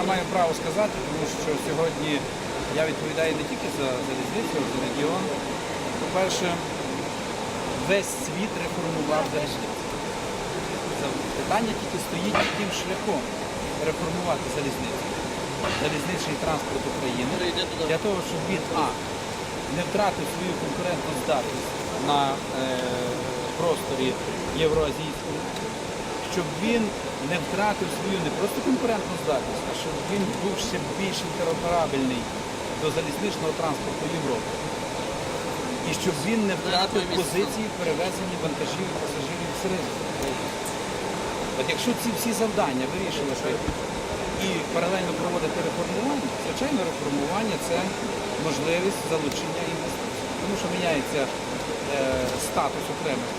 я маю право сказати, тому що сьогодні я відповідаю не тільки за залізницю, а за регіон. По-перше, весь світ реформував залізницю. Питання тільки стоїть яким шляхом реформувати залізницю. Залізничний транспорт України для того, щоб він А не втратив свою конкурентну здатність на е, просторі євроазійському, щоб він не втратив свою не просто конкурентну здатність, а щоб він був ще більш інтероперабельний до залізничного транспорту Європи. І щоб він не втратив позиції перевезення вантажів і пасажирів всередину. От якщо ці всі завдання вирішувати і паралельно проводити реформування, звичайно, реформування це можливість залучення інвестицій. Тому що міняється е, статус окремих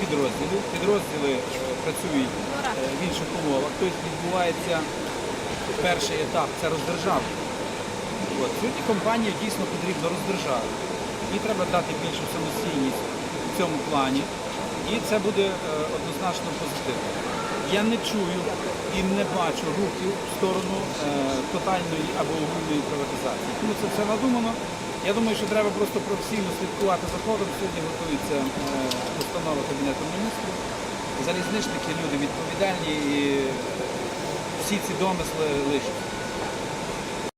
підрозділів. Підрозділи е, працюють е, в інших умовах. Тобто відбувається перший етап це роздержавлення. Сьогодні компанію дійсно потрібно роздержати. Їй треба дати більшу самостійність в цьому плані. І це буде е, однозначно позитивно. Я не чую і не бачу рухів в сторону тотальної або огульної приватизації. Тому це все надумано. Я думаю, що треба просто професійно слідкувати за ходом. Сьогодні готується е, постанова Кабінету міністрів. Залізничники люди відповідальні і всі ці домисли лишаться.